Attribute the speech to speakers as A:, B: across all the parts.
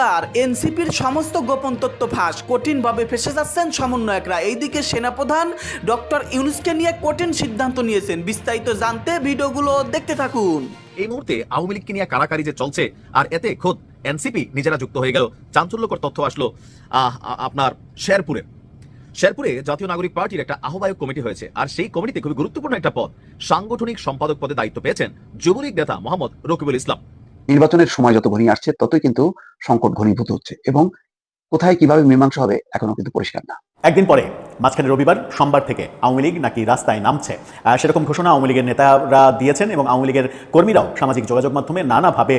A: এবার এনসিপির সমস্ত গোপন তথ্য ফাঁস। কঠিনভাবে ফেসে যাচ্ছেন সমন্বয়করা। এইদিকে সেনাপ্রধান ডক্টর ইউনুসকে নিয়ে কঠিন সিদ্ধান্ত নিয়েছেন। বিস্তারিত জানতে ভিডিওগুলো দেখতে থাকুন।
B: এই মুহূর্তে আওয়ামী লীগকে নিয়ে কারাকারি যে চলছে, আর এতে খোদ এনসিপি নিজেরা যুক্ত হয়ে গেল। চাঞ্চল্যকর তথ্য আসলো আপনার শেরপুরে। শেরপুরে জাতীয় নাগরিক পার্টির একটা আহ্বায়ক কমিটি হয়েছে, আর সেই কমিটিতে খুবই গুরুত্বপূর্ণ একটা পদ। সাংগঠনিক সম্পাদক পদে দায়িত্ব পেয়েছেন যুবলীগ নেতা মোহাম্মদ রকিবুল ইসলাম।
C: নির্বাচনের সময় যত ঘনিয়ে আসছে, ততই কিন্তু সংকট ঘনীভূত হচ্ছে এবং কোথায় কীভাবে মীমাংসা হবে, এখনও কিন্তু পরিষ্কার না।
D: একদিন পরে মাঝখানে রবিবার, সোমবার থেকে আওয়ামী লীগ নাকি রাস্তায় নামছে। সেরকম ঘোষণা আওয়ামী লীগের নেতারা দিয়েছেন এবং আওয়ামী লীগের কর্মীরাও সামাজিক যোগাযোগ মাধ্যমে নানাভাবে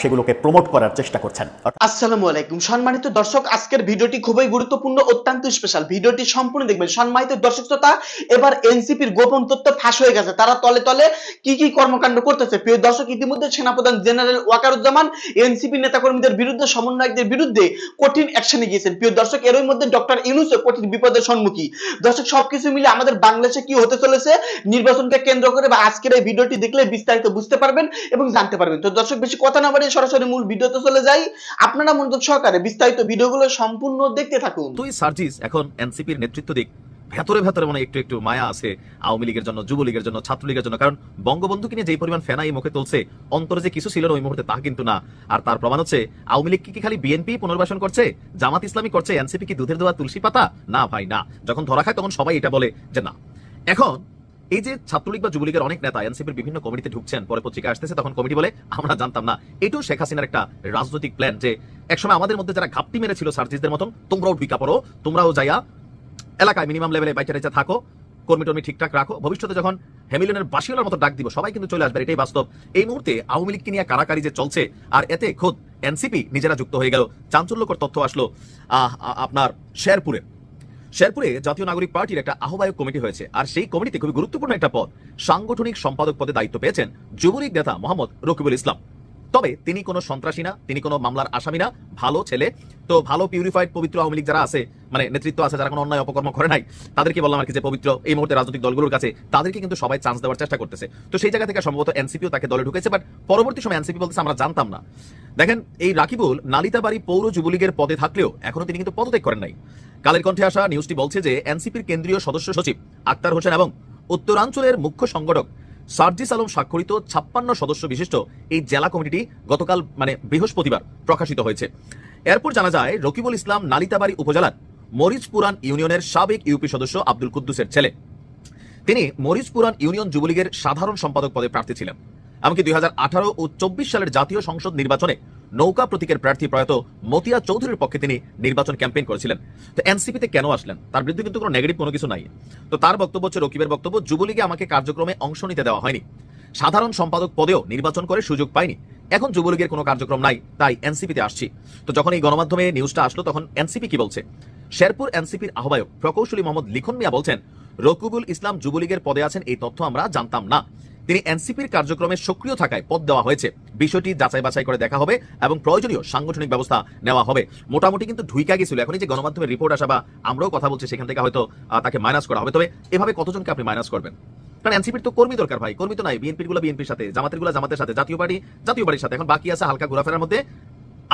D: সেগুলোকে প্রমোট করার চেষ্টা করছেন।
E: আসসালামু আলাইকুম। সম্মানিত দর্শক, আজকের ভিডিওটি খুবই গুরুত্বপূর্ণ, অত্যন্ত স্পেশাল ভিডিওটি সম্পূর্ণ দেখবেন। সম্মানিত দর্শক শ্রোতা, এবার এনসিপির গোপন তথ্য ফাঁস হয়ে গেছে। তারা তলে তলে কি কি কর্মকাণ্ড করতেছে? প্রিয় দর্শক, ইতিমধ্যে সেনাপ্রধান জেনারেল ওয়াকারুজ্জামান এনসিপি নেতাকর্মীদের বিরুদ্ধে, সমন্বয়কদের বিরুদ্ধে কঠিন অ্যাকশনে গিয়েছেন। প্রিয় দর্শক, এরই মধ্যে ডক্টর ইউনুসও কঠিন বিপদের সম্মুখী দর্শক, সবকিছু মিলে আমাদের বাংলাদেশে কি হতে চলেছে? নির্বাচনকে কেন্দ্র করে বা আজকের এই ভিডিওটি দেখলে বিস্তারিত বুঝতে পারবেন এবং জানতে পারবেন। তো দর্শক, বেশি কথা না বাড়িয়ে সরাসরি মূল ভিডিওতে চলে যাই। আপনারা মনোযোগ সহকারে বিস্তারিত ভিডিওগুলো সম্পূর্ণ দেখতে থাকুন।
B: তুই সার্জিস, এখন এনসিপির নেতৃত্ব দিক। ভেতরে ভেতরে মনে একটু একটু মায়া আছে আওয়ামী লীগের জন্য, যুবলীগের জন্য, ছাত্রলীগের জন্য। কারণ বঙ্গবন্ধুকে নিয়ে যেই পরিমাণ ফেনা এই মুখে তুলছে, অন্তরে যে কিছু ছিল ওই মুহূর্তে তা কিন্তু না। আর তার প্রমাণ হচ্ছে, আওয়ামী লীগ কি খালি বিএনপি পুনর্বাসন করছে, জামাত ইসলামী করছে, এনসিপি কি দুধের দেওয়া তুলসী পাতা? না ভাই, না। যখন ধরা খায় তখন সবাই এটা বলে যে না। এখন, এই যে ছাত্রলীগ বা যুবলীগের অনেক নেতা এনসিপির বিভিন্ন কমিটিতে ঢুকছেন, পরে পত্রিকা আসতেছে, তখন কমিটি বলে, আমরা জানতাম না। এটাও শেখ হাসিনার একটা রাজনৈতিক প্ল্যান যে, একসময় আমাদের মধ্যে যারা ঘাপটি মেরেছিল সার্জিসদের মতন, তোমরাও ঢুকা পড়ো, তোমরাও যাইয়া এলাকায় মিনিমাম লেভেলে বাইচা টাইচা থাকো, কর্মী টর্মী ঠিকঠাক রাখো। ভবিষ্যতে যখন হ্যামিলনের বাসিওয়ালার মতো ডাক দিব, সবাই কিন্তু চলে আসবে এটাই বাস্তব। এই মুহূর্তে আওয়ামী লীগকে নিয়ে কারাকারি যে চলছে, আর এতে খোদ এনসিপি নিজেরা যুক্ত হয়ে গেল। চাঞ্চল্যকর তথ্য আসলো আপনার শেরপুরে। শেরপুরে জাতীয় নাগরিক পার্টির একটা আহ্বায়ক কমিটি হয়েছে, আর সেই কমিটিতে খুবই গুরুত্বপূর্ণ একটা পদ, সাংগঠনিক সম্পাদক পদে দায়িত্ব পেয়েছেন যুবলীগ নেতা মোহাম্মদ রকিবুল ইসলাম। তবে তিনি কোনো সন্ত্রাসী না, তিনি কোনো মামলার আসামি না, ভালো ছেলে। তো ভালো পিউরিফাইড পবিত্র আওয়ামী লীগ যারা আছে মানে নেতৃত্ব আছে, যারা কোনো অন্যায় অপকর্ম করে নাই, তাদেরকে বললাম আর কি যে পবিত্র এই মুহূর্তে রাজনৈতিক দলগুলোর কাছে তাদেরকে কিন্তু সবাই চান্স দেওয়ার চেষ্টা করতেছে। তো সেই জায়গা থেকে সম্ভবত এনসিপিও তাকে দলে ঢুকেছে বাট পরবর্তী সময় এনসিপি বলতেছে, আমরা জানতাম না। দেখেন, এই রাকিবুল নালিতাবাড়ি পৌর যুবলীগের পদে থাকলেও এখনও তিনি কিন্তু পদত্যাগ করেন নাই। কালের কণ্ঠে আসা নিউজটি বলছে যে এনসিপির কেন্দ্রীয় সদস্য সচিব আক্তার হোসেন এবং উত্তরাঞ্চলের মুখ্য সংগঠক সার্জিস আলম স্বাক্ষরিত ছাপ্পান্ন সদস্য বিশিষ্ট এই জেলা কমিটিটি গতকাল মানে বৃহস্পতিবার প্রকাশিত হয়েছে। এরপর জানা যায়, রকিবুল ইসলাম নালিতাবাড়ি উপজেলার মরিচপুরান ইউনিয়নের সাবেক ইউপি সদস্য আব্দুল কুদ্দুসের ছেলে। তিনি মরিচপুরান ইউনিয়ন যুবলীগের সাধারণ সম্পাদক পদে প্রার্থী ছিলেন। এমনকি দুই ও চব্বিশ সালের জাতীয় সংসদ নির্বাচনে নৌকা প্রতীকের প্রার্থী প্রয়াত মতিয়া চৌধুরীর পক্ষে তিনি নির্বাচন ক্যাম্পেইন করেছিলেন। তো এনসিপিতে কেন আসলেন? তার বিরুদ্ধে কিন্তু কোনো নেগেটিভ কোনো কিছু নাই। তো তার বক্তব্য হচ্ছে রকিবের বক্তব্য, যুবলীগে আমাকে কার্যক্রমে অংশ নিতে দেওয়া হয়নি। সাধারণ সম্পাদক পদেও নির্বাচন করে সুযোগ পাইনি। এখন যুবলীগের কোনো কার্যক্রম নাই, তাই এনসিপিতে আসছি। তো যখন এই গণমাধ্যমে নিউজটা আসলো, তখন এনসিপি কি বলছে? শেরপুর এনসিপির আহ্বায়ক প্রকৌশলী মোহাম্মদ লিখন মিয়া বলছেন, রকুবুল ইসলাম যুবলীগের পদে আছেন, এই তথ্য আমরা জানতাম না। তিনি এনসিপির কার্যক্রমে সক্রিয় থাকায় পদ দেওয়া হয়েছে। বিষয়টি যাচাই বাছাই করে দেখা হবে এবং প্রয়োজনীয় সাংগঠনিক ব্যবস্থা নেওয়া হবে। মোটামুটি কিন্তু ঢুইকা গেছিল। এখনই যে গণমাধ্যমের রিপোর্ট আসা বা আমরাও কথা বলছি, সেখান থেকে হয়তো তাকে মাইনাস করা হবে। তবে এভাবে কতজনকে আপনি মাইনাস করবেন? কারণ এনসিপির তো কর্মী দরকার ভাই। কর্মী তো নাই। বিএনপিরগুলো বিএনপির সাথে, জামাতেরগুলো জামাতের সাথে, জাতীয় পার্টি জাতীয় পার্টির সাথে। এখন বাকি আছে হালকা ঘোরাফেরার মধ্যে।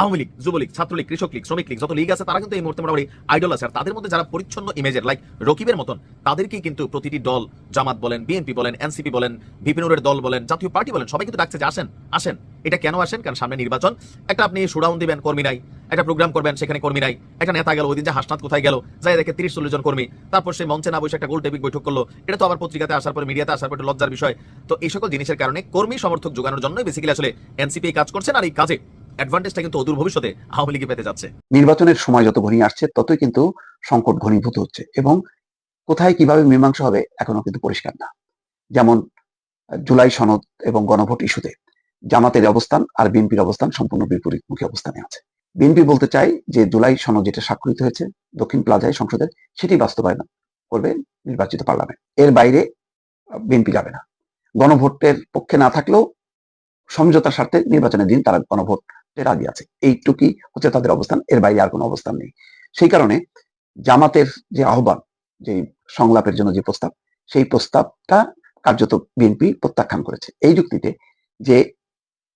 B: আওয়ামী লীগ, যুবলীগ, ছাত্রলীগ, কৃষক লীগ, শ্রমিক লীগ, যত লীগ আছে, তারা কিন্তু এই মুহূর্তে মোটামুটি আইডল আছে। আর তাদের মধ্যে যারা পরিচ্ছন্ন ইমেজের লাইক রকিবের মতন, তাদেরকেই কিন্তু প্রতিটি দল, জামাত বলেন বিএনপি বলেন এনসিপি বলেন বিপিনুরের দল বলেন, জাতীয় পার্টি বলেন, সবাই কিন্তু ডাকছে যে আসেন আসেন। এটা কেন আসেন? কারণ সামনে নির্বাচন। একটা আপনি সুরাউন দিবেন কর্মী নাই, একটা প্রোগ্রাম করবেন সেখানে কর্মী নাই, একটা নেতা গেল, ওই দিন যে হাসনাত কোথায় গেল, যাই দেখে তিরিশ চল্লিশ জন কর্মী, তারপর সে মঞ্চে না বসে একটা গোল টেবিক বৈঠক করল, এটা তো আবার পত্রিকাতে আসার পরে মিডিয়াতে আসার পরে লজ্জার বিষয়। তো এই সকল জিনিসের কারণে কর্মী সমর্থক যোগানোর জন্যই বেসিক্যালি আসলে এনসিপি কাজ করছেন, আর এই কাজে অ্যাডভান্টেজটা কিন্তু অদূর ভবিষ্যতে আওয়ামী লীগে পেতে যাচ্ছে।
C: নির্বাচনের সময় যত ঘনিয়ে আসছে, ততই কিন্তু সংকট ঘনীভূত হচ্ছে এবং কোথায় কীভাবে মীমাংসা হবে এখনও কিন্তু পরিষ্কার না। যেমন, জুলাই সনদ এবং গণভোট ইস্যুতে জামাতের অবস্থান আর বিএনপির অবস্থান সম্পূর্ণ বিপরীতমুখী অবস্থানে আছে। বিএনপি বলতে চাই যে, জুলাই সনদ যেটা স্বাক্ষরিত হয়েছে দক্ষিণ প্লাজায় সংসদের, সেটি বাস্তবায়ন করবে নির্বাচিত পার্লামেন্ট। এর বাইরে বিএনপি যাবে না। গণভোটের পক্ষে না থাকলেও সমঝোতার স্বার্থে নির্বাচনের দিন তারা গণভোটে রাজি আছে। এইটুকুই হচ্ছে তাদের অবস্থান, এর বাইরে আর কোনো অবস্থান নেই। সেই কারণে জামাতের যে আহ্বান, যে সংলাপের জন্য যে প্রস্তাব, সেই প্রস্তাবটা কার্যত বিএনপি প্রত্যাখ্যান করেছে। এই যুক্তিতে যে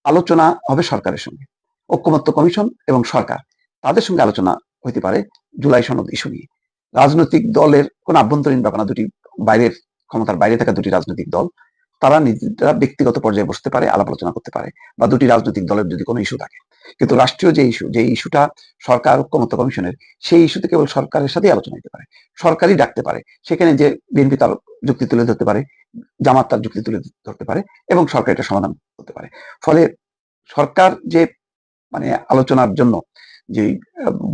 C: আলোচনা হবে সরকারের সঙ্গে, ঐক্যমত্য কমিশন এবং সরকার, তাদের সঙ্গে আলোচনা হইতে পারে জুলাই সনদ ইস্যু নিয়ে। রাজনৈতিক দলের কোন আভ্যন্তরীণ ব্যাপার না, দুটি বাইরের ক্ষমতার বাইরে থাকা দুটি রাজনৈতিক দল তারা নিজেরা ব্যক্তিগত পর্যায়ে বসতে পারে, আলাপ আলোচনা করতে পারে বা দুটি রাজনৈতিক দলের যদি কোনো ইস্যু থাকে। কিন্তু রাষ্ট্রীয় যে ইস্যু যে ইস্যুটা সরকার ঐক্যমত্য কমিশনের, সেই ইস্যুতে কেবল সরকারের সাথেই আলোচনা হতে পারে। সরকারই ডাকতে পারে। সেখানে যে বিএনপি তার যুক্তি তুলে ধরতে পারে, জামাত তার যুক্তি তুলে ধরতে পারে এবং সরকার এটা সমাধান করতে পারে। ফলে সরকার যে মানে আলোচনার জন্য যে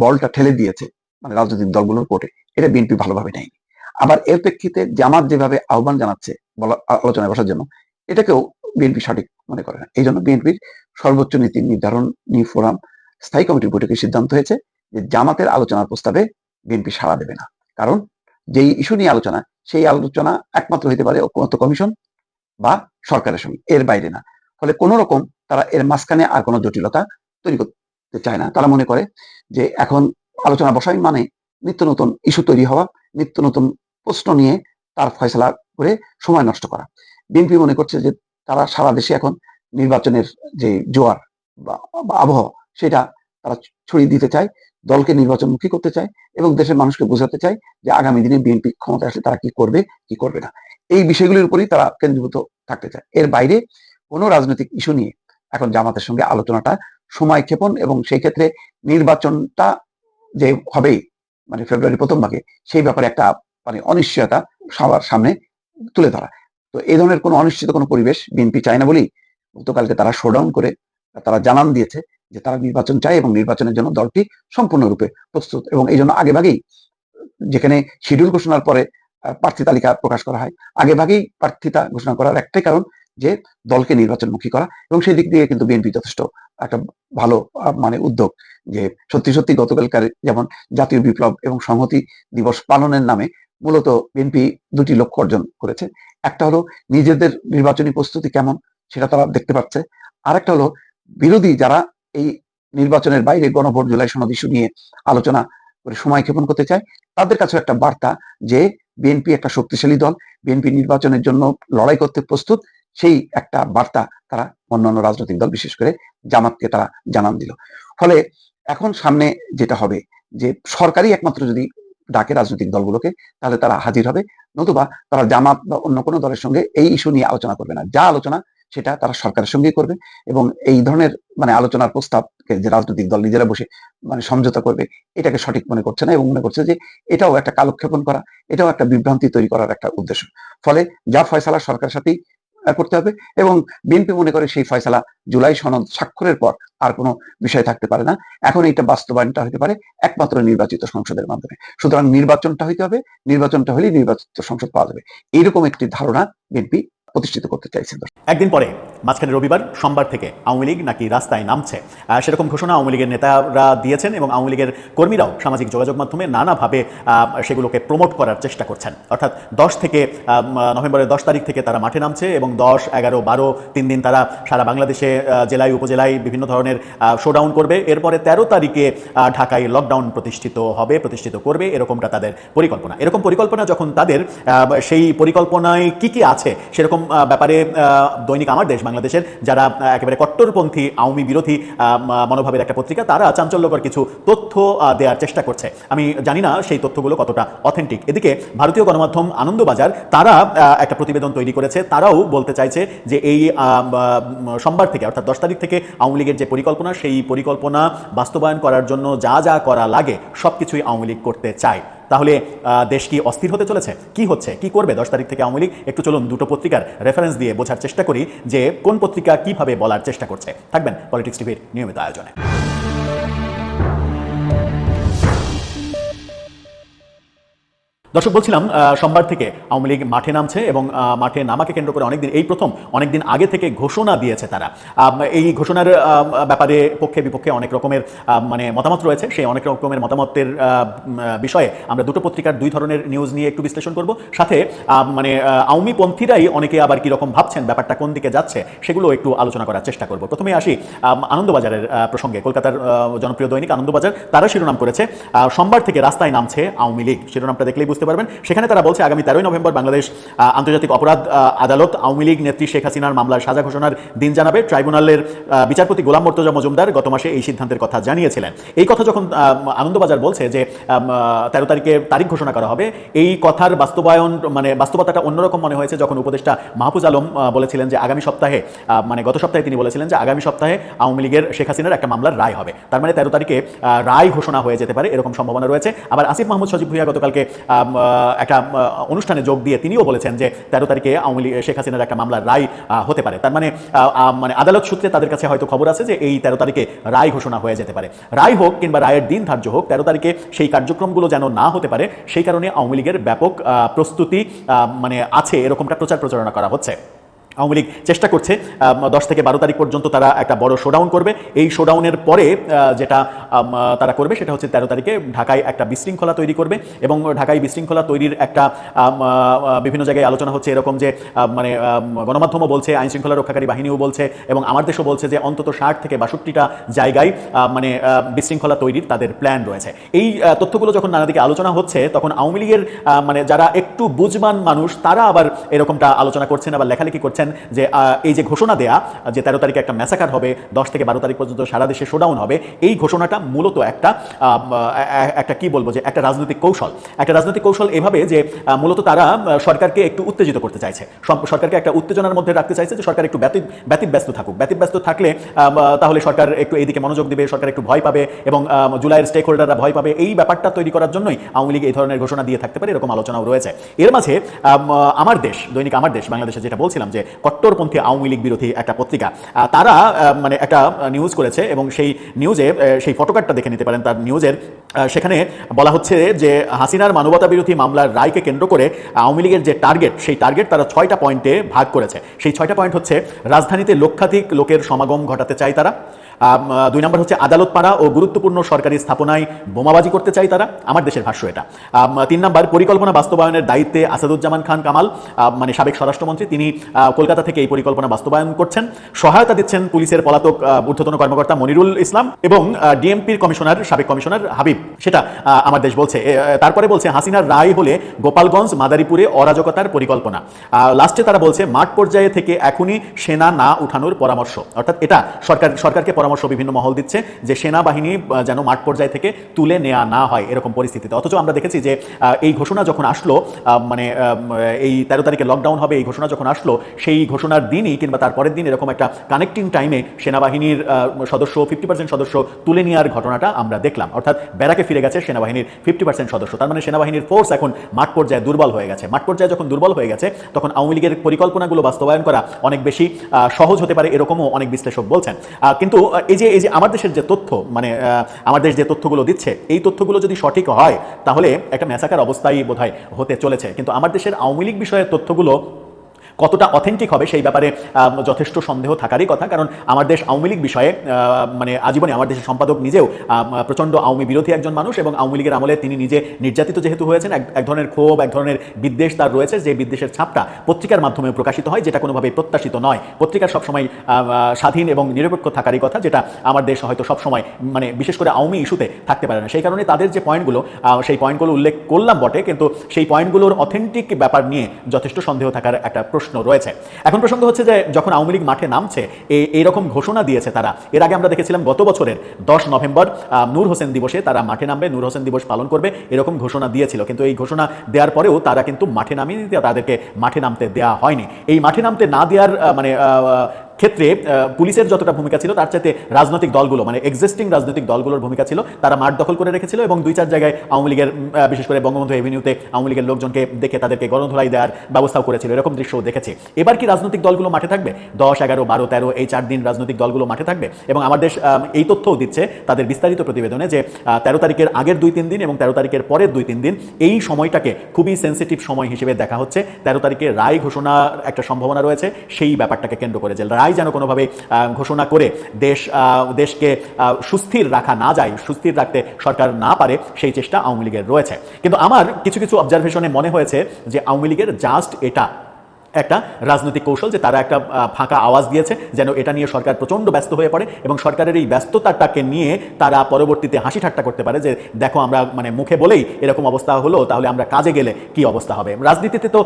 C: বলটা ঠেলে দিয়েছে মানে রাজনৈতিক দলগুলোর কোর্টে, এটা বিএনপি ভালোভাবে নেয়নি। আবার এর প্রেক্ষিতে জামাত যেভাবে আহ্বান জানাচ্ছে বলা- আলোচনায় বসার জন্য। এটাকেও বিএনপি সঠিক মনে করে না। এই জন্য বিএনপির সর্বোচ্চ নীতি নির্ধারণ নি ফোরাম স্থায়ী কমিটির বৈঠকে সিদ্ধান্ত হয়েছে যে জামাতের আলোচনার প্রস্তাবে বিএনপি সাড়া দেবে না। কারণ যেই ইস্যু নিয়ে আলোচনা, সেই আলোচনা একমাত্র হইতে পারে ঐক্যমত্য কমিশন বা সরকারের সঙ্গে। এর বাইরে না। ফলে কোন রকম তারা এর মাঝখানে আর কোনো জটিলতা তৈরি করতে চায় না। তারা মনে করে যে এখন আলোচনা বসাই মানে নিত্য নতুন ইস্যু তৈরি হওয়া, নিত্য নতুন প্রশ্ন নিয়ে তার ফয়সলা করে সময় নষ্ট করা। বিএনপি মনে করছে যে তারা সারা দেশে এখন নির্বাচনের যে জোয়ার বা আবহাওয়া, সেটা তারা ছড়িয়ে দিতে চায়, দলকে নির্বাচনমুখী করতে চায় এবং দেশের মানুষকে বোঝাতে চায় যে আগামী দিনে বিএনপি ক্ষমতা আসলে তারা কি করবে কি করবে না। এই বিষয়গুলির উপরেই তারা কেন্দ্রীভূত থাকতে চায়। এর বাইরে কোনো রাজনৈতিক ইস্যু নিয়ে এখন জামাতের সঙ্গে আলোচনাটা সময় ক্ষেপণ এবং সেই ক্ষেত্রে নির্বাচনটা যে হবেই মানে ফেব্রুয়ারি প্রথম ভাগে, সেই ব্যাপারে একটা মানে অনিশ্চয়তা সবার সামনে তুলে ধরা। তো এই ধরনের কোনো অনিশ্চিত কোনো পরিবেশ বিএনপি চায় না বলেই গতকালকে তারা শোডাউন করে, তারা জানান দিয়েছে যে তারা নির্বাচন চায় এবং নির্বাচনের জন্য দলটি সম্পূর্ণরূপে প্রস্তুত এবং এই জন্য আগেভাগেই যেখানে শিডিউল ঘোষণার পরে প্রার্থী তালিকা প্রকাশ করা হয়, আগেভাগেই প্রার্থিতা ঘোষণা করার একটাই কারণ যে দলকে নির্বাচনমুখী করা এবং সেই দিক দিয়ে কিন্তু বিএনপি যথেষ্ট একটা ভালো মানে উদ্যোগ যে সত্যি সত্যি গতকালকার যেমন জাতীয় বিপ্লব এবং সংহতি দিবস পালনের নামে মূলত বিএনপি দুটি লক্ষ্য অর্জন করেছে। একটা হলো নিজেদের নির্বাচনী প্রস্তুতি কেমন সেটা তারা দেখতে পাচ্ছে। আর একটা হলো বিরোধী যারা এই নির্বাচনের বাইরে গণভোট জুলাই সনদ ইস্যু নিয়ে আলোচনা করে সময় ক্ষেপণ করতে চায়, তাদের কাছে একটা বার্তা যে বিএনপি একটা শক্তিশালী দল, বিএনপি নির্বাচনের জন্য লড়াই করতে প্রস্তুত, সেই একটা বার্তা তারা অন্যান্য রাজনৈতিক দল, বিশেষ করে জামাতকে তারা জানান দিল। ফলে এখন সামনে যেটা হবে যে সরকারি একমাত্র যদি ডাকে রাজনৈতিক দলগুলোকে, তাহলে তারা হাজির হবে। নতুবা তারা জামাত বা অন্য কোনো দলের সঙ্গে এই ইস্যু নিয়ে আলোচনা করবে না। যা আলোচনা, সেটা তারা সরকারের সঙ্গেই করবে এবং এই ধরনের মানে আলোচনার প্রস্তাবকে যে রাজনৈতিক দল নিজেরা বসে মানে সমঝোতা করবে, এটাকে সঠিক মনে করছে না এবং মনে করছে যে এটাও একটা কালক্ষেপণ করা, এটাও একটা বিভ্রান্তি তৈরি করার একটা উদ্দেশ্য। ফলে যা ফয়সালা সরকারের সাথেই করতে হবে। এবং বিএনপি মনে করে সেই ফয়সালা জুলাই সনদ স্বাক্ষরের পর আর কোনো বিষয় থাকতে পারে না। এখন এইটা বাস্তবায়নটা হতে পারে একমাত্র নির্বাচিত সংসদের মাধ্যমে। সুতরাং নির্বাচনটা হইতে হবে, নির্বাচনটা হলেই নির্বাচিত সংসদ পাওয়া যাবে। এইরকম একটি ধারণা বিএনপি প্রতিষ্ঠিত করতে চাইছে।
D: একদিন পরে মাঝখানে রবিবার, সোমবার থেকে আওয়ামী লীগ নাকি রাস্তায় নামছে। সেরকম ঘোষণা আওয়ামী লীগের নেতারা দিয়েছেন এবং আওয়ামী লীগের কর্মীরাও সামাজিক যোগাযোগ মাধ্যমে নানাভাবে সেগুলোকে প্রমোট করার চেষ্টা করছেন। অর্থাৎ দশ থেকে নভেম্বরের দশ তারিখ থেকে তারা মাঠে নামছে এবং দশ, এগারো, বারো, তিন দিন তারা সারা বাংলাদেশে জেলায়, উপজেলায় বিভিন্ন ধরনের শোডাউন করবে। এরপরে তেরো তারিখে ঢাকায় লকডাউন প্রতিষ্ঠিত হবে, প্রতিষ্ঠিত করবে, এরকমটা তাদের পরিকল্পনা। এরকম পরিকল্পনা যখন তাদের সেই পরিকল্পনায় কি কি আছে সেরকম ব্যাপারে দৈনিক আমার দেশ বাংলাদেশের যারা একেবারে কট্টরপন্থী, আওয়ামী বিরোধী মনোভাবের একটা পত্রিকা, তারা চাঞ্চল্যকর কিছু তথ্য দেওয়ার চেষ্টা করছে। আমি জানি না সেই তথ্যগুলো কতটা অথেন্টিক এদিকে ভারতীয় গণমাধ্যম আনন্দবাজার, তারা একটা প্রতিবেদন তৈরি করেছে। তারাও বলতে চাইছে যে এই সোমবার থেকে, অর্থাৎ দশ তারিখ থেকে আওয়ামী লীগের যে পরিকল্পনা, সেই পরিকল্পনা বাস্তবায়ন করার জন্য যা যা করা লাগে সব কিছুই আওয়ামী লীগ করতে চায়। তাহলে দেশ কি অস্থির হতে চলেছে? কি হচ্ছে? কি করবে দশ তারিখ থেকে আওয়ামী লীগ? একটু চলুন দুটো পত্রিকার রেফারেন্স দিয়ে বোঝার চেষ্টা করি যে কোন পত্রিকা কীভাবে বলার চেষ্টা করছে। থাকবেন পলিটিক্স টিভির নিয়মিত আয়োজনে। দর্শক বলছিলাম সোমবার থেকে আওয়ামী লীগ মাঠে নামছে এবং মাঠে নামাকে কেন্দ্র করে অনেকদিন এই প্রথম অনেকদিন আগে থেকে ঘোষণা দিয়েছে তারা। এই ঘোষণার ব্যাপারে পক্ষে বিপক্ষে অনেক রকমের মানে মতামত রয়েছে। সেই অনেক রকমের মতামতের বিষয়ে আমরা দুটো পত্রিকার দুই ধরনের নিউজ নিয়ে একটু বিশ্লেষণ করব। সাথে মানে আহ, আওয়ামী পন্থীরাই অনেকে আবার কি রকম ভাবছেন ব্যাপারটা কোন দিকে যাচ্ছে সেগুলো একটু আলোচনা করার চেষ্টা করব। প্রথমে আসি আনন্দবাজারের প্রসঙ্গে। কলকাতার জনপ্রিয় দৈনিক আনন্দবাজার তারা শিরোনাম করেছে। সোমবার থেকে রাস্তায় নামছে আওয়ামী লীগ। শিরোনামটা দেখলেই বুঝতে বুঝতে পারবেন। সেখানে তারা বলছে, আগামী তেরোই নভেম্বর বাংলাদেশ আন্তর্জাতিক অপরাধ আদালত আওয়ামী লীগ নেত্রী শেখ হাসিনার মামলার সাজা ঘোষণার দিন জানাবে। ট্রাইব্যুনালের বিচারপতি গোলাম মর্তজা মজুমদার গত মাসে এই সিদ্ধান্তের কথা জানিয়েছিলেন। এই কথা যখন আনন্দবাজার বলছে যে তেরো তারিখে তারিখ ঘোষণা করা হবে, এই কথার বাস্তবায়ন মানে বাস্তবতাটা অন্যরকম মনে হয়েছে যখন উপদেষ্টা মাহফুজ আলম বলেছিলেন যে, আগামী সপ্তাহে মানে গত সপ্তাহে তিনি বলেছিলেন যে, আগামী সপ্তাহে আওয়ামী লীগের শেখ হাসিনার একটা মামলার রায় হবে। তার মানে তেরো তারিখে রায় ঘোষণা হয়ে যেতে পারে, এরকম সম্ভাবনা রয়েছে। আবার আসিফ মাহমুদ সজিব ভুইয়া গতকালকে একটা অনুষ্ঠানে যোগ দিয়ে তিনিও বলেছেন যে তেরো তারিখে আওয়ামী লীগ, শেখ হাসিনার একটা মামলার রায় হতে পারে। তার মানে মানে আদালত সূত্রে তাদের কাছে হয়তো খবর আছে যে এই তেরো তারিখে রায় ঘোষণা হয়ে যেতে পারে। রায় হোক কিংবা রায়ের দিন ধার্য হোক, তেরো তারিখে সেই কার্যক্রমগুলো যেন না হতে পারে, সেই কারণে আওয়ামী লীগের ব্যাপক প্রস্তুতি মানে আছে, এরকমটা প্রচার প্রচারণা করা হচ্ছে। আওয়ামী লীগ চেষ্টা করছে দশ থেকে বারো তারিখ পর্যন্ত তারা একটা বড় শোডাউন করবে। এই শোডাউনের পরে যেটা তারা করবে সেটা হচ্ছে তেরো তারিখে ঢাকায় একটা বিশৃঙ্খলা তৈরি করবে এবং ঢাকায় বিশৃঙ্খলা তৈরির একটা বিভিন্ন জায়গায় আলোচনা হচ্ছে এরকম যে মানে গণমাধ্যমও বলছে আইন শৃঙ্খলা রক্ষাকারী বাহিনীও বলছে এবং আমার দেশও বলছে যে অন্তত ষাট থেকে বাষট্টিটা জায়গায় মানে বিশৃঙ্খলা তৈরির তাদের প্ল্যান রয়েছে। এই তথ্যগুলো যখন নানা দিকে আলোচনা হচ্ছে, তখন আওয়ামী লীগের মানে যারা একটু বুঝবান মানুষ, তারা আবার এরকমটা আলোচনা করছেন আবার লেখালেখি করছেন যে এই যে ঘোষণা দেয়া যে তেরো তারিখে একটা ম্যাসাকার হবে দশ থেকে বারো তারিখ পর্যন্ত সারা দেশে শোডাউন হবে এই ঘোষণাটা মূলত একটা একটা কি বলব যে একটা রাজনৈতিক কৌশল। একটা রাজনৈতিক কৌশল এভাবে যে মূলত তারা সরকারকে একটু উত্তেজিত করতে চাইছে। সরকারকে একটা উত্তেজনার মধ্যে রাখতে চাইছে যে সরকার একটু ব্যতিব্যস্ত থাকুক। ব্যতিব্যস্ত থাকলে তাহলে সরকার একটু এইদিকে মনোযোগ দিবে সরকার একটু ভয় পাবে এবং জুলাইয়ের স্টেক হোল্ডাররা ভয় পাবে। এই ব্যাপারটা তৈরি করার জন্যই আওয়ামী লীগ এই ধরনের ঘোষণা দিয়ে থাকতে পারে এরকম আলোচনাও রয়েছে। এর মাঝে আম, আমার দেশ দৈনিক আমার দেশ বাংলাদেশে যেটা বলছিলাম যে কট্টরপন্থী আওয়ামী লীগ বিরোধী একটা পত্রিকা। তারা মানে একটা নিউজ করেছে এবং সেই নিউজে সেই ফটোকার্ডটা দেখে নিতে পারেন। তার নিউজের সেখানে বলা হচ্ছে যে হাসিনার মানবতা বিরোধী মামলার রায়কে কেন্দ্র করে আওয়ামী লীগের যে টার্গেট সেই টার্গেট তারা ছয়টা পয়েন্টে ভাগ করেছে। সেই ছয়টা পয়েন্ট হচ্ছে রাজধানীতে লক্ষাধিক লোকের সমাগম ঘটাতে চায় তারা। দুই নম্বর হচ্ছে আদালত পাড়া ও গুরুত্বপূর্ণ সরকারি স্থাপনায় বোমাবাজি করতে চাই তারা। আমার দেশের ভাষ্য এটা। তিন নম্বর, পরিকল্পনা বাস্তবায়নের দায়িত্বে আসাদুজ্জামান খান কামাল মানে সাবেক স্বরাষ্ট্রমন্ত্রী, তিনি কলকাতা থেকে এই পরিকল্পনা বাস্তবায়ন করছেন। সহায়তা দিচ্ছেন পুলিশের পলাতক ঊর্ধ্বতন কর্মকর্তা মনিরুল ইসলাম এবং ডিএমপির কমিশনার, সাবেক কমিশনার হাবিব। সেটা আমার দেশ বলছে। তারপরে বলছে, হাসিনার রায় হলে গোপালগঞ্জ, মাদারীপুরে অরাজকতার পরিকল্পনা। লাস্টে তারা বলছে, মাঠ পর্যায়ে থেকে এখনই সেনা না উঠানোর পরামর্শ। অর্থাৎ এটা সরকার, সরকারকে পরামর্শ বিভিন্ন মহল দিচ্ছে যে সেনাবাহিনী যেন মাঠ পর্যায় থেকে তুলে নেওয়া না হয় এরকম পরিস্থিতিতে। অথচ আমরা দেখেছি যে এই ঘোষণা যখন আসলো মানে এই তেরো তারিখে লকডাউন হবে, এই ঘোষণা যখন আসলো, সেই ঘোষণার দিনই কিংবা তার পরের দিন এরকম একটা কানেক্টিং টাইমে সেনাবাহিনীর সদস্য ফিফটি পার্সেন্ট সদস্য তুলে নেওয়ার ঘটনাটা আমরা দেখলাম। অর্থাৎ ব্যারাকে ফিরে গেছে সেনাবাহিনীর ফিফটি পার্সেন্ট সদস্য। তার মানে সেনাবাহিনীর ফোর্স এখন মাঠ পর্যায়ে দুর্বল হয়ে গেছে। মাঠ পর্যায়ে যখন দুর্বল হয়ে গেছে, তখন আওয়ামী লীগের পরিকল্পনাগুলো বাস্তবায়ন করা অনেক বেশি সহজ হতে পারে এরকমও অনেক বিশ্লেষক বলছেন। কিন্তু এই যে এই যে আমার দেশের যে তথ্য মানে আমাদের আমার দেশ যে তথ্যগুলো দিচ্ছে, এই তথ্যগুলো যদি সঠিক হয়, তাহলে একটা ম্যাসাকার অবস্থায় বোধহয় হতে চলেছে। কিন্তু আমার দেশের আওয়ামী লীগ বিষয়ের তথ্যগুলো কতটা অথেন্টিক হবে সেই ব্যাপারে যথেষ্ট সন্দেহ থাকারই কথা। কারণ আমার দেশ আওয়ামী লীগ বিষয়ে মানে আজীবনে আমার দেশের সম্পাদক নিজেও প্রচণ্ড আওয়ামী বিরোধী একজন মানুষ এবং আওয়ামী লীগের আমলে তিনি নিজে নির্যাতিত যেহেতু হয়েছেন, এক ধরনের ক্ষোভ, এক ধরনের বিদ্বেষ তার রয়েছে যে বিদ্বেষের ছাপটা পত্রিকার মাধ্যমে প্রকাশিত হয়, যেটা কোনোভাবেই প্রত্যাশিত নয়। পত্রিকার সবসময় স্বাধীন এবং নিরপেক্ষ থাকারই কথা, যেটা আমার দেশ হয়তো সবসময় মানে বিশেষ করে আওয়ামী ইস্যুতে থাকতে পারে না। সেই কারণে তাদের যে পয়েন্টগুলো সেই পয়েন্টগুলো উল্লেখ করলাম বটে, কিন্তু সেই পয়েন্টগুলোর অথেন্টিক ব্যাপার নিয়ে যথেষ্ট সন্দেহ থাকার একটা প্রশ্ন রয়েছে। এখন প্রসঙ্গ হচ্ছে যে যখন আওয়ামী লীগ মাঠে নামছে এই এইরকম ঘোষণা দিয়েছে তারা। এর আগে আমরা দেখেছিলাম গত বছরের দশ নভেম্বর নূর হোসেন দিবসে তারা মাঠে নামবে, নূর হোসেন দিবস পালন করবে, এরকম ঘোষণা দিয়েছিল। কিন্তু এই ঘোষণা দেওয়ার পরেও তারা কিন্তু মাঠে নামিয়ে তাদেরকে মাঠে নামতে দেওয়া হয়নি। এই মাঠে নামতে না দেওয়ার মানে ক্ষেত্রে পুলিশের যতটা ভূমিকা ছিল, তার চাইতে রাজনৈতিক দলগুলো মানে এক্সিস্টিং রাজনৈতিক দলগুলোর ভূমিকা ছিল, তারা মাঠ দখল করে রেখেছিল এবং দুই চার জায়গায় আওয়ামী লীগের বিশেষ করে বঙ্গবন্ধু এভিনিউতে আওয়ামী লীগের লোকজনকে দেখে তাদেরকে গণধোলাই দেওয়ার ব্যবস্থাও করেছিল, এরকম দৃশ্যও দেখেছি। এবার কি রাজনৈতিক দলগুলো মাঠে থাকবে? দশ, এগারো, বারো, তেরো, এই চার দিন রাজনৈতিক দলগুলো মাঠে থাকবে? এবং আমার দেশ এই তথ্যও দিচ্ছে তাদের বিস্তারিত প্রতিবেদনে যে তেরো তারিখের আগের দুই তিন দিন এবং তেরো তারিখের পরের দুই তিন দিন, এই সময়টাকে খুবই সেন্সিটিভ সময় হিসেবে দেখা হচ্ছে। তেরো তারিখে রায় ঘোষণার একটা সম্ভাবনা রয়েছে, সেই ব্যাপারটাকে কেন্দ্র করে যে রায় যেন কোনোভাবে ঘোষণা করে দেশ দেশকে সুস্থির রাখা না যায়, সুস্থির রাখতে সরকার না পারে, সেই চেষ্টা আওয়ামী লীগের রয়েছে। কিন্তু আমার কিছু কিছু অবজারভেশনে মনে হয়েছে যে আওয়ামী লীগের জাস্ট এটা একটা রাজনৈতিক কৌশল যে তারা একটা ফাঁকা আওয়াজ দিয়েছে যেন এটা নিয়ে সরকার প্রচণ্ড ব্যস্ত হয়ে পড়ে এবং সরকারের এই ব্যস্ততাটাকে নিয়ে তারা পরবর্তীতে হাসি ঠাট্টা করতে পারে যে দেখো আমরা মানে মুখে বলেই এরকম অবস্থা হলো, তাহলে আমরা কাজে গেলে কি অবস্থা হবে? রাজনীতিতে তো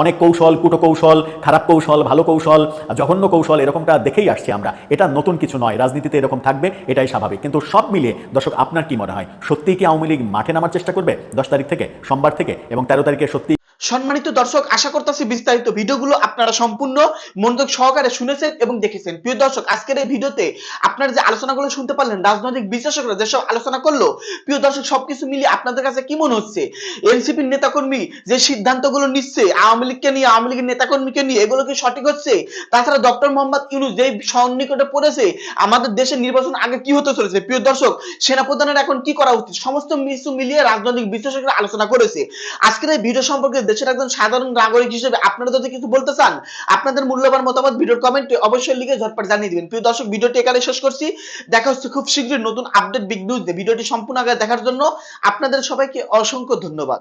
D: অনেক কৌশল, কুটো কৌশল, খারাপ কৌশল, ভালো কৌশল, জঘন্য কৌশল এরকমটা দেখেই আসছি আমরা। এটা নতুন কিছু নয়, রাজনীতিতে এরকম থাকবে, এটাই স্বাভাবিক। কিন্তু সব মিলিয়ে, দর্শক, আপনার কি মনে হয়? সত্যিই কি আওয়ামী লীগ মাঠে নামার চেষ্টা করবে? দশ তারিখ থেকে, সোমবার থেকে এবং তেরো তারিখে সত্যি
E: সম্মানিত দর্শক, আশা করতেছি বিস্তারিত ভিডিওগুলো আপনারা সম্পূর্ণ মনোযোগ সহকারে শুনেছেন এবং দেখেছেন। প্রিয় দর্শক, আজকের এই ভিডিওতে আপনারা যে আলোচনাগুলো শুনতে পারলেন, রাজনৈতিক বিশ্লেষকরা যেসব আলোচনা করল, প্রিয় দর্শক, সবকিছু মিলিয়ে আপনাদের কাছে কি মনে হচ্ছে? এনসিপির নেতাকর্মী যে সিদ্ধান্তগুলো নিচ্ছে, আওয়ামী লীগকে নিয়ে, আওয়ামী লীগের নেতাকর্মীকে নিয়ে, এগুলো কি সঠিক হচ্ছে? তাছাড়া ডক্টর মোহাম্মদ ইউনুস যেই সন্নিকটে পড়েছে, আমাদের দেশের নির্বাচন আগে কি হতে চলেছে? প্রিয় দর্শক, সেনাপ্রধানের এখন কি করা উচিত? সমস্ত কিছু মিলিয়ে রাজনৈতিক বিশ্লেষকরা আলোচনা করেছে। আজকের এই ভিডিও সম্পর্কে দেশের একজন সাধারণ নাগরিক হিসেবে। আপনারা যদি কিছু বলতে চান? আপনাদের মূল্যবান মতামত ভিডিওর কমেন্টে অবশ্যই লিখে ঝটপট জানিয়ে দিবেন। প্রিয় দর্শক, ভিডিওটি এখানে শেষ করছি। দেখা হচ্ছে খুব শীঘ্রই নতুন আপডেট বিগ নিউজ ভিডিওটি সম্পূর্ণ আগে দেখার জন্য আপনাদের সবাইকে অসংখ্য ধন্যবাদ।